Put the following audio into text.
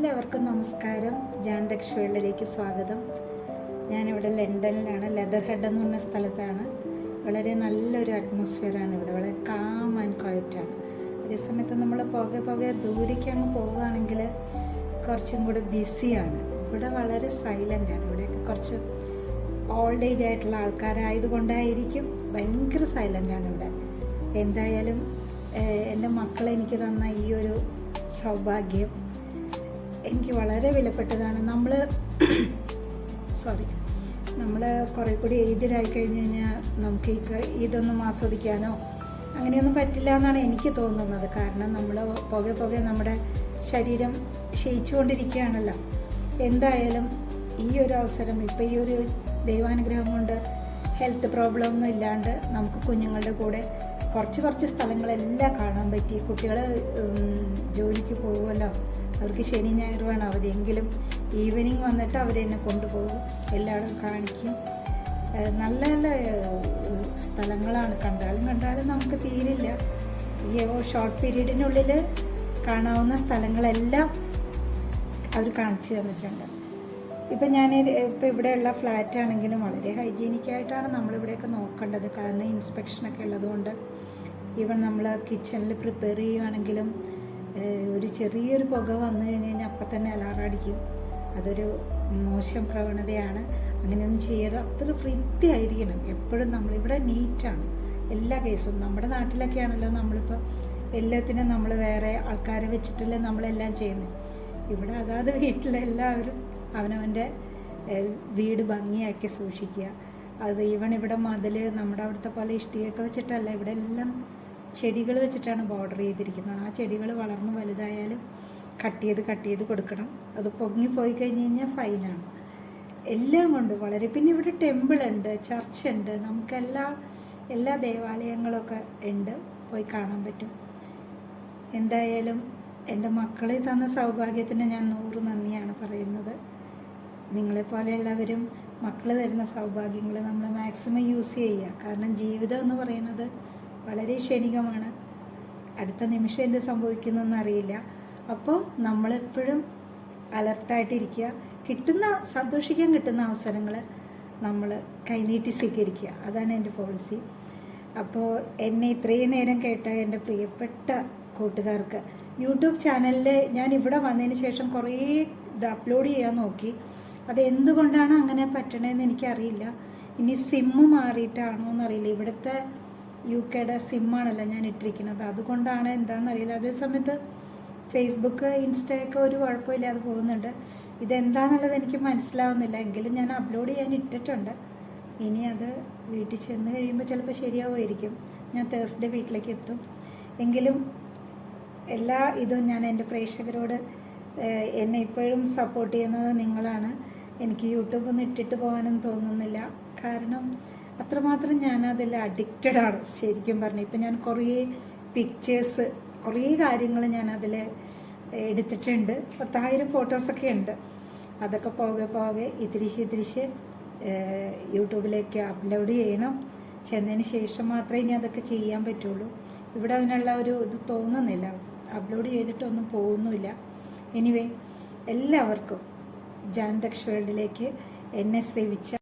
എല്ലാവർക്കും നമസ്കാരം. ജാൻ വേൾഡിലേക്ക് സ്വാഗതം. ഞാനിവിടെ ലണ്ടനിലാണ്. ലെതർ ഹെഡ് എന്ന് പറഞ്ഞ സ്ഥലത്താണ്. വളരെ നല്ലൊരു അറ്റ്മോസ്ഫിയറാണ് ഇവിടെ. വളരെ കാം ആൻഡ് ക്വയറ്റാണ് അതേസമയത്ത് നമ്മൾ പുക പുക ദൂരേക്ക് അങ്ങ് പോവുകയാണെങ്കിൽ കുറച്ചും കൂടെ ബിസിയാണ് ഇവിടെ വളരെ സൈലന്റ് ആണ്. ഇവിടെയൊക്കെ കുറച്ച് ഓൾഡ് ഏജ് ആയിട്ടുള്ള ആൾക്കാരായതുകൊണ്ടായിരിക്കും ഭയങ്കര സൈലന്റ് ആണ് ഇവിടെ. എന്തായാലും എന്റെ മക്കളെനിക്ക് തന്ന ഈ ഒരു സൗഭാഗ്യം എനിക്ക് വളരെ വിലപ്പെട്ടതാണ്. നമ്മൾ സോറി നമ്മൾ കുറേ കൂടി ഏജ്ഡ് ആയി കഴിഞ്ഞ് കഴിഞ്ഞാൽ നമുക്ക് ഈ ഇതൊന്നും ആസ്വദിക്കാനോ അങ്ങനെയൊന്നും പറ്റില്ല എന്നാണ് എനിക്ക് തോന്നുന്നത്. കാരണം നമ്മൾ പുകെ പുക നമ്മുടെ ശരീരം ക്ഷയിച്ചുകൊണ്ടിരിക്കുകയാണല്ലോ. എന്തായാലും ഈ ഒരു അവസരം ഇപ്പം ഈ ഒരു ദൈവാനുഗ്രഹം കൊണ്ട് ഹെൽത്ത് പ്രോബ്ലം ഒന്നും ഇല്ലാണ്ട് നമുക്ക് കുഞ്ഞുങ്ങളുടെ കൂടെ കുറച്ച് കുറച്ച് സ്ഥലങ്ങളെല്ലാം കാണാൻ പറ്റി. കുട്ടികൾ ജോലിക്ക് പോകുമല്ലോ അവർക്ക് ശനി ഞായറുമാണ് അവധി. എങ്കിലും ഈവനിങ് വന്നിട്ട് അവരെന്നെ കൊണ്ടുപോകും. എല്ലാവരും കാണിക്കും. നല്ല നല്ല സ്ഥലങ്ങളാണ്. കണ്ടാലും കണ്ടാലും നമുക്ക് തീരില്ല. ഈ ഷോർട്ട് പീരീഡിനുള്ളിൽ കാണാവുന്ന സ്ഥലങ്ങളെല്ലാം അവർ കാണിച്ചു തന്നിട്ടുണ്ട്. ഇപ്പം ഞാൻ ഇപ്പം ഇവിടെയുള്ള ഫ്ലാറ്റ് ആണെങ്കിലും വളരെ ഹൈജീനിക് ആയിട്ടാണ് നമ്മളിവിടെയൊക്കെ നോക്കേണ്ടത്. കാരണം ഇൻസ്പെക്ഷനൊക്കെ ഉള്ളതുകൊണ്ട്. ഈവൻ നമ്മൾ കിച്ചണിൽ പ്രിപ്പയർ ചെയ്യുകയാണെങ്കിലും ഒരു ചെറിയൊരു പുക വന്നു കഴിഞ്ഞ് കഴിഞ്ഞാൽ അപ്പം തന്നെ അലാറം അടിക്കും. അതൊരു മോശം പ്രവണതയാണ്. അങ്ങനെയൊന്നും ചെയ്യാതെ അത്ര വൃത്തിയായിരിക്കണം. എപ്പോഴും നമ്മളിവിടെ നീറ്റാണ് എല്ലാ കേസും നമ്മുടെ നാട്ടിലൊക്കെ ആണല്ലോ നമ്മളിപ്പോൾ എല്ലാത്തിനും നമ്മൾ വേറെ ആൾക്കാരെ വെച്ചിട്ടല്ലേ നമ്മളെല്ലാം ചെയ്യുന്നത് ഇവിടെ അതാത് വീട്ടിലെല്ലാവരും അവനവന്റെ വീട് ഭംഗിയാക്കി സൂക്ഷിക്കുക. അത് ഈവൺ ഇവിടെ മതിൽ നമ്മുടെ അവിടുത്തെ പോലെ ഇഷ്ടിയൊക്കെ വെച്ചിട്ടല്ല. ഇവിടെ എല്ലാം ചെടികൾ വെച്ചിട്ടാണ് ബോർഡർ ചെയ്തിരിക്കുന്നത്. ആ ചെടികൾ വളർന്ന് വലുതായാലും കട്ട് ചെയ്ത് കട്ട് ചെയ്ത് കൊടുക്കണം. അത് പൊങ്ങിപ്പോയി കഴിഞ്ഞ് കഴിഞ്ഞാൽ ഫൈനാണ് എല്ലാം കൊണ്ട് വളരെ പിന്നെ ഇവിടെ ടെമ്പിൾ ഉണ്ട് ചർച്ച് ഉണ്ട്. നമുക്കെല്ലാ എല്ലാ ദേവാലയങ്ങളൊക്കെ ഉണ്ട്. പോയി കാണാൻ പറ്റും. എന്തായാലും എന്റെ മക്കളെ തന്ന സൗഭാഗ്യത്തിന് ഞാൻ നൂറ് നന്ദിയാണ് പറയുന്നത്. നിങ്ങളെപ്പോലെയുള്ളവരും മക്കൾ തരുന്ന സൗഭാഗ്യങ്ങൾ നമ്മൾ മാക്സിമം യൂസ് ചെയ്യുക. കാരണം ജീവിതം എന്ന് പറയുന്നത് വളരെ ക്ഷണികമാണ്. അടുത്ത നിമിഷം എന്ത് സംഭവിക്കുന്നതെന്ന് അറിയില്ല. അപ്പോൾ നമ്മളെപ്പോഴും അലർട്ടായിട്ടിരിക്കുക. കിട്ടുന്ന സന്തോഷിക്കാൻ കിട്ടുന്ന അവസരങ്ങൾ നമ്മൾ കൈനീട്ടി സ്വീകരിക്കുക. അതാണ് എന്റെ പോളിസി. അപ്പോൾ എന്നെ ഇത്രയും നേരം കേട്ട എന്റെ പ്രിയപ്പെട്ട കൂട്ടുകാർക്ക് യൂട്യൂബ് ചാനലിൽ ഞാൻ ഇവിടെ വന്നതിന് ശേഷം കുറേ ഇത് അപ്ലോഡ് ചെയ്യാൻ നോക്കി. അത് എന്തുകൊണ്ടാണ് അങ്ങനെ പറ്റണതെന്ന് എനിക്കറിയില്ല. ഇനി സിമ്മ് മാറിയിട്ടാണോ എന്നറിയില്ല. ഇവിടുത്തെ യു കെയുടെ സിമ്മാണല്ലോ ഞാൻ ഇട്ടിരിക്കുന്നത്. അതുകൊണ്ടാണ് എന്താണെന്നറിയില്ല അതേ സമയത്ത് ഫേസ്ബുക്ക് ഇൻസ്റ്റയൊക്കെ ഒരു കുഴപ്പമില്ലാതെ പോകുന്നുണ്ട്. ഇതെന്താണെന്നുള്ളത് എനിക്ക് മനസ്സിലാവുന്നില്ല. എങ്കിലും ഞാൻ അപ്ലോഡ് ചെയ്യാൻ ഇട്ടിട്ടുണ്ട്. ഇനി അത് വീട്ടിൽ ചെന്ന് കഴിയുമ്പോൾ ചിലപ്പോൾ ശരിയാവുമായിരിക്കും. ഞാൻ തേഴ്സ്ഡേ വീട്ടിലേക്ക് എത്തും. എങ്കിലും എല്ലാ ഇതും ഞാൻ എന്റെ പ്രേക്ഷകരോട് എന്നെ ഇപ്പോഴും സപ്പോർട്ട് ചെയ്യുന്നത് നിങ്ങളാണ്. എനിക്ക് യൂട്യൂബ് ഒന്നും ഇട്ടിട്ട് പോകാനൊന്നും തോന്നുന്നില്ല. കാരണം അത്രമാത്രം ഞാൻ അതിൽ അഡിക്റ്റഡ് ആണ് ശരിക്കും പറഞ്ഞു. ഇപ്പം ഞാൻ കുറേ പിക്ചേഴ്സ് കുറേ കാര്യങ്ങൾ ഞാൻ അതിൽ എടുത്തിട്ടുണ്ട്. പത്തായിരം ഫോട്ടോസൊക്കെ ഉണ്ട്. അതൊക്കെ പോകെ പോകെ ഇത്തിരിശ് ഏഹ്, യൂട്യൂബിലേക്ക് അപ്ലോഡ് ചെയ്യണം. ചെന്നതിന് ശേഷം മാത്രമേ ഇനി അതൊക്കെ ചെയ്യാൻ പറ്റുള്ളൂ. ഇവിടെ അതിനുള്ള ഒരു ഇത് തോന്നുന്നില്ല. അപ്ലോഡ് ചെയ്തിട്ടൊന്നും പോകുന്നുമില്ല. എനിവേ എല്ലാവർക്കും ജാൻദക്ഷ് വേൾഡിലേക്ക് എന്നെ ശ്രമിച്ച